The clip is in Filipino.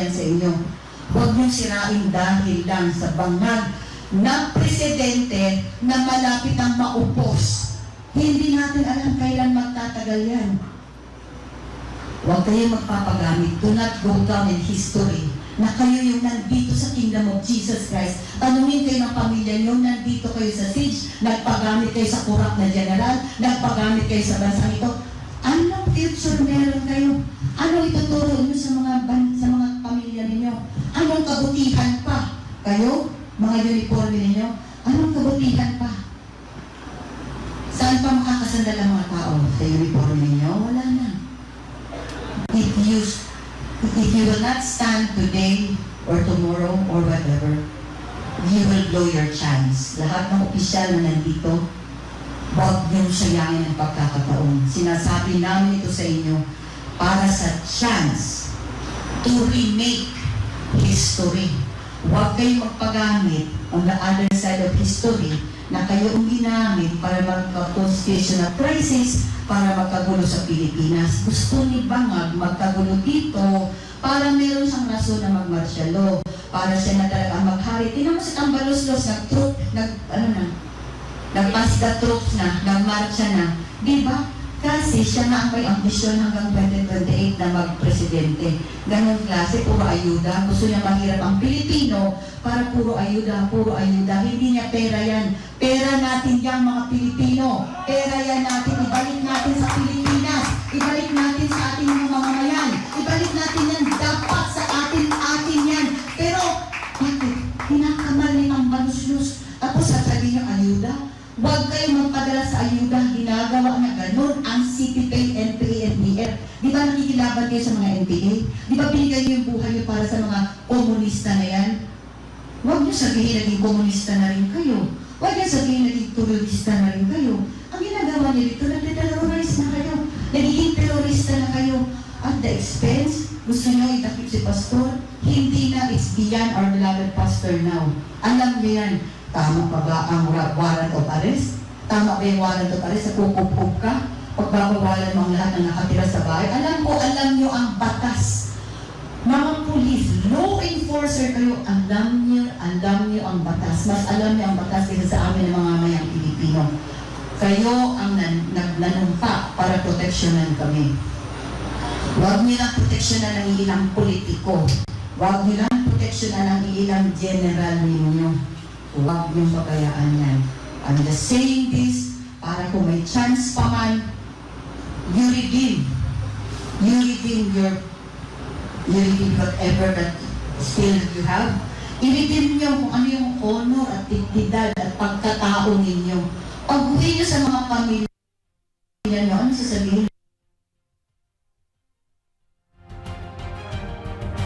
yan sa inyo. Huwag niyong sirain dahil lang sa bangag ng presidente na malapit ang maupos. Hindi natin alam kailan magtatagal yan. Huwag kayong magpapagamit. Do not go down in history na kayo yung nandito sa kingdom of Jesus Christ. Tanungin kayo ng pamilya niyo, nandito kayo sa siege, nagpagamit kayo sa kurap na general, nagpagamit kayo sa bansang ito. Anong future meron kayo? Anong ituturo niyo sa mga ban- Kayo, mga uniforme ninyo, anong kabutihan pa? Saan pa makakasandal ang mga tao? Sa uniforme ninyo? Wala na if you if you will not stand today or tomorrow or whatever, you will blow your chance. Lahat ng opisyal na nandito, huwag niyong sayangin ang pagkakataon. Sinasabi namin ito sa inyo para sa chance to remake history. Huwag kayong magpagamit on the other side of history na kayo ang ginamit para magka-constitutional crisis para magkagulo sa Pilipinas. Gusto ni Bangag magkagulo dito para meron siyang rason na mag-martial law. Para siya na talaga maghari. Tingnan mo si Tambalos-Los, nag-troop, nag, ano na, nag-pass the troops na, nag-marcha na. Di ba? Kasi siya na ang may ambisyon hanggang 2028 na mag-presidente. Ganon klase, puro ayuda. Gusto niya mahirap ang Pilipino para puro ayuda, puro ayuda. Hindi niya pera yan. Pera natin yang mga Pilipino. Pera yan natin. Ibalik natin sa Pilipinas. Ibalik natin sa ating mga mamamayan. Ibalik natin yan. Dapat sa atin, atin yan. Pero, bakit? Kinakamal ni Mang Banuslus. Tapos sasabihin niyo ayuda? Huwag kayong magpadala sa ayuda. Ginagawa na ganun ang CPP, NPA, NPF. Di ba nakikilaban kayo sa mga NPA? Di ba binigay niyo yung buhay niyo para sa mga komunista na yan? Huwag niyo sabihin naging komunista na rin kayo. Huwag niyo sabihin naging terorista na rin kayo. Ang ginagawa niyo dito, nagte-terrorize na kayo. Nagiging terorista na kayo. At the expense, gusto niyo itakip si pastor? Hindi na, it's beyond our beloved pastor now. Alam niyo yan. Tama pa ba ang wa- warrant of arrest? Tama ba yung warrant of arrest? Sa ka? Pagbabawalan mo ang lahat ng nakatira sa bahay? Alam ko, alam niyo ang batas. Mga pulis, law enforcer kayo, alam niyo, alam niyo ang batas. Mas alam niyo ang batas kaysa sa amin ng mga mayang Pilipino. Kayo ang nan, nag, nanumpa para proteksyonan kami. Huwag niyo lang proteksyonan ng ilang politiko. Huwag niyo lang proteksyonan ng ilang general ninyo. Huwag niyong pabayaan yan. I'm just saying this para kung may chance pa man, you redeem. You redeem your you redeem whatever that still you have. I-redeem niyo kung ano yung honor at dignidad at pagkatao ninyo. Pag-uwi niyo sa mga pamilya